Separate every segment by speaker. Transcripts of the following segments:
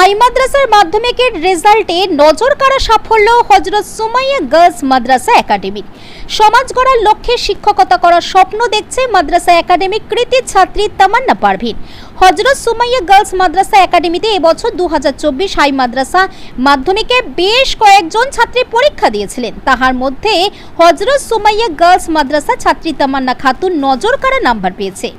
Speaker 1: High মাদ্রাসার মাধ্যমিকের রেজাল্টে নজর কাড়া সাফল্য হজরত সুমাইয়া গার্লস মাদ্রাসা একাডেমির সমাজ গড়ার লক্ষ্যে শিক্ষকতা করার স্বপ্ন দেখছে মাদ্রাসা একাডেমির কৃতি ছাত্রী তামান্না পারভিন। হজরত সুমাইয়া গার্লস মাদ্রাসা একাডেমিতে এবছর দু হাজার চব্বিশ হাই মাদ্রাসা মাধ্যমিকে বেশ কয়েকজন ছাত্রী পরীক্ষা দিয়েছিলেন। তাহার মধ্যে হজরত সুমাইয়া গার্লস মাদ্রাসা ছাত্রী তামান্না খাতুন নজর কাড়া নাম্বার পেয়েছে।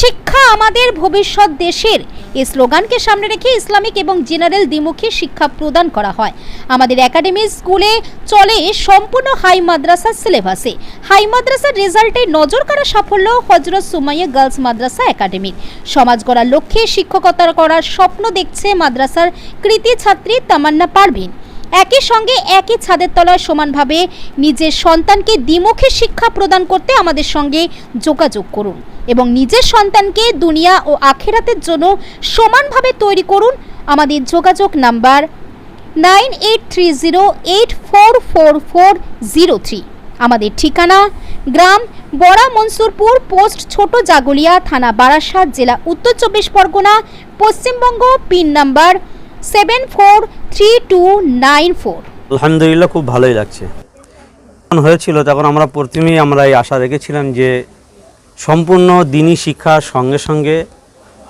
Speaker 1: শিক্ষা আমাদের ভবিষ্যৎ দেশের। এই স্লোগানকে সামনে রেখে ইসলামিক এবং জেনারেল দ্বিমুখী শিক্ষা প্রদান করা হয়। আমাদের একাডেমি স্কুলে চলে সম্পূর্ণ হাই মাদ্রাসা সিলেবাসে। হাই মাদ্রাসার রেজাল্টে নজর কাড়া সাফল্য হজরত সুমাইয়া গার্লস মাদ্রাসা একাডেমির সমাজ গড়ার লক্ষ্যে শিক্ষকতা করার স্বপ্ন দেখছে মাদ্রাসার কৃতি ছাত্রী তামান্না পারভিন। একই সঙ্গে একই ছাদের তলায় সমানভাবে নিজের সন্তানকে দ্বিমুখী শিক্ষা প্রদান করতে আমাদের সঙ্গে যোগাযোগ করুন এবং নিজের সন্তানকে দুনিয়া ও আখেরাতের জন্য সমানভাবে তৈরি করুন। আমাদের যোগাযোগ number nine eight three zero eight four four four zero three. আমাদের ঠিকানা গ্রাম বড়া মনসুরপুর, পোস্ট ছোট জাগুলিয়া, থানা বারাসাত, জেলা উত্তর চব্বিশ Pargana, Paschimbanga, pin number seven four three two nine four
Speaker 2: আলহামদুলিল্লাহ, খুব ভালোই লাগছে। হয়েছিল, তখন আমরা প্রথমেই আমরা এই আশা রেখেছিলাম যে সম্পূর্ণ দিনী শিক্ষার সঙ্গে সঙ্গে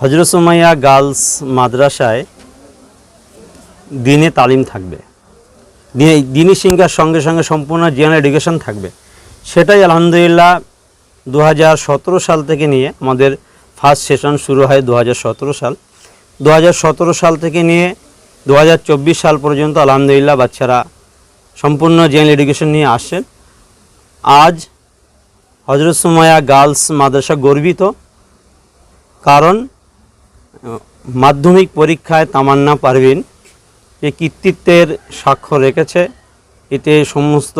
Speaker 2: হজরত সুমাইয়া গার্লস মাদ্রাসায় দিনে তালিম থাকবে। দিনে দিনী শিক্ষার সঙ্গে সঙ্গে সম্পূর্ণ জেনারেল এডুকেশন থাকবে। সেটাই আলহামদুলিল্লাহ দু হাজার সতেরো সাল থেকে নিয়ে আমাদের ফার্স্ট সেশন শুরু হয় দু হাজার সতেরো সাল। দু হাজার সতেরো সাল থেকে নিয়ে দু হাজার চব্বিশ সাল পর্যন্ত আলহামদুলিল্লাহ বাচ্চারা সম্পূর্ণ জেনারেল এডুকেশন নিয়ে আসছেন। আজ হজরত সুমায়া গার্লস মাদ্রাসা গর্বিত, কারণ মাধ্যমিক পরীক্ষায় তামান্না পারভিন যে কৃতিত্বের স্বাক্ষর রেখেছে। এতে সমস্ত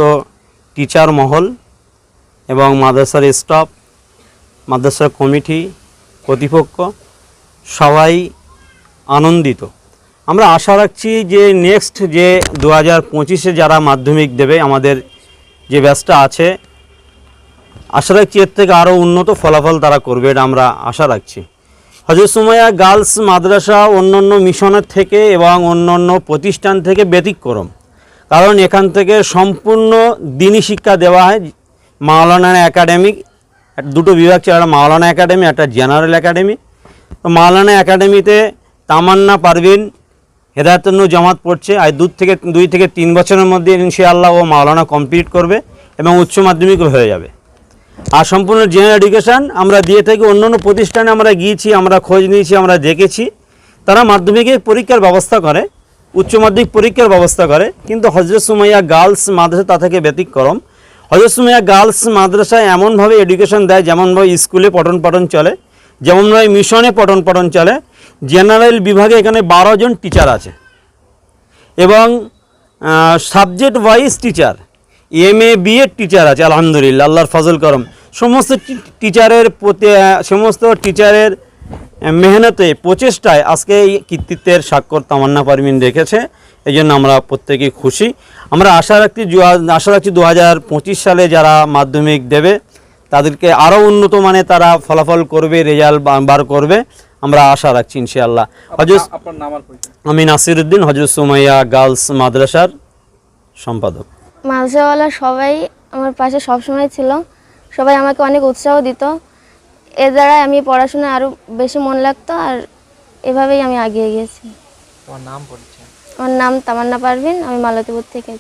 Speaker 2: টিচার মহল এবং মাদ্রাসার স্টাফ মাদ্রাসার কমিটি কর্তৃপক্ষ সবাই আনন্দিত। আমরা আশা রাখছি যে নেক্সট যে দু হাজার পঁচিশে যারা মাধ্যমিক দেবে, আমাদের যে ব্যাচটা আছে, আশা রাখছি এর থেকে আরও উন্নত ফলাফল তারা করবে এটা আমরা আশা রাখছি। হজরত সুমাইয়া গার্লস মাদ্রাসা অন্যান্য মিশনের থেকে এবং অন্যান্য প্রতিষ্ঠান থেকে ব্যতিক্রম। কারণ এখান থেকে সম্পূর্ণ দিনই শিক্ষা দেওয়া হয়। মাওলানা একাডেমিক দুটো বিভাগ ছিল, একটা মাওলানা একাডেমি, একটা জেনারেল একাডেমি। মাওলানা একাডেমিতে তামান্না পারভিন হেদায়তনু জামাত পড়ছে। আর দু থেকে, দুই থেকে তিন বছরের মধ্যে ইনশাআল্লাহ ও মাওলানা কমপ্লিট করবে এবং উচ্চ মাধ্যমিক হয়ে যাবে। আর সম্পূর্ণ জেনারেল এডুকেশান আমরা দিয়ে থাকি অন্য অন্য প্রতিষ্ঠানে আমরা গিয়েছি, আমরা খোঁজ নিয়েছি, আমরা দেখেছি। তারা মাধ্যমিকের পরীক্ষার ব্যবস্থা করে, উচ্চ মাধ্যমিক পরীক্ষার ব্যবস্থা করে, কিন্তু হজরত সুমাইয়া গার্লস মাদ্রাসা তা থেকে ব্যতিক্রম। হজরত সুমাইয়া গার্লস মাদ্রাসায় এমনভাবে এডুকেশন দেয় যেমনভাবে স্কুলে পঠন পাঠন চলে, যেমনভাবে মিশনে পঠন পাঠন চলে জেনারেল বিভাগে এখানে বারো জন টিচার আছে। এবং subject wise teacher M A B এর টিচার আছে, আলহামদুলিল্লাহ, আল্লাহর ফজল করম। সমস্ত টিচারের প্রতি সমস্ত টিচারের মেহনতে, প্রচেষ্টায় আজকে এই কৃতিত্বের স্বাক্ষর তামান্না পারমিন রেখেছে। এই জন্য আমরা প্রত্যেকেই খুশি। আমরা আশা রাখছি আশা রাখছি দু হাজার পঁচিশ সালে যারা মাধ্যমিক দেবে, তাদেরকে আরও উন্নত মানে তারা ফলাফল করবে, রেজাল্ট বার করবে। আমরা আশা রাখছি ইনশাআল্লাহ। হজরত
Speaker 3: আপনার নাম আর পরিচয়?
Speaker 2: আমি নাসিরুদ্দিন হজরত সুমাইয়া গার্লস মাদ্রাসার সম্পাদক।
Speaker 4: মাদ্রাসাওয়ালা সবাই আমার পাশে সবসময় ছিল। সবাই আমাকে অনেক উৎসাহ দিত। এর দ্বারা আমি পড়াশোনায় আরও বেশি মন লাগতো আর এভাবেই আমি এগিয়ে গিয়েছি।
Speaker 3: তোমার নাম পরিচয়?
Speaker 4: আমার নাম তামান্না পারভিন আমি মালতীপুর থেকে।